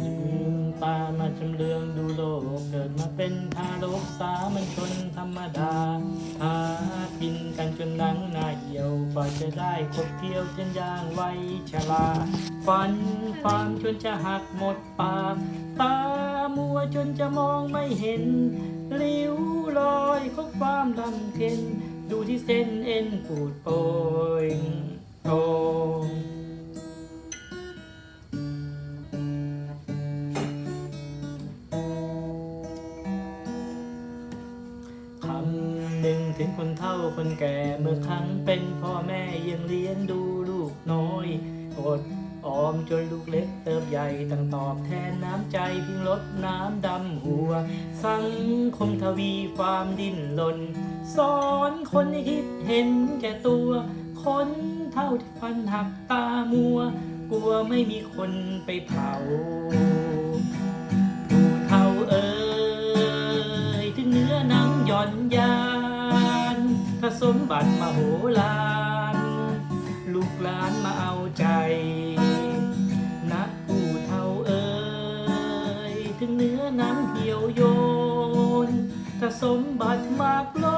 ลืมตามาจำเลืองดูโลก เกิดมาเป็นทารกสามัญชนธรรมดา หากินกันจนหนังหน้าเหี่ยวกว่าจะได้คบเที่ยวจนย่างไว้ชราฝันความจนจะหักหมดปากตามัวจนจะมองไม่เห็นริ้วรอยของความลำเค็นดูที่เส้นเอ็นปูดโปย นึงถึงคนเฒ่าคนแก่เมื่อครั้งเป็นพ่อแม่ยังเลี้ยงดูลูกน้อยอดออมจนลูกเล็กเติบใหญ่ตั้งตอบแทนน้ำใจเพียงลดน้ำดำหัว สังคมทวีความดิ้นรนสอนคนให้คิดเห็นแก่ตัว คนเท่าที่ฟันหักตามัว กลัวไม่มีคนไปเผาผู้เท่าเอ่ยถึงเนื้อหนังหย่อนยา สมบัติมาโหฬารลูกหลานมาเอาใจนะผู้เท่าเอ่ยถึงเนื้อหนังเหี่ยวโยน ถ้าสมบัติมากล้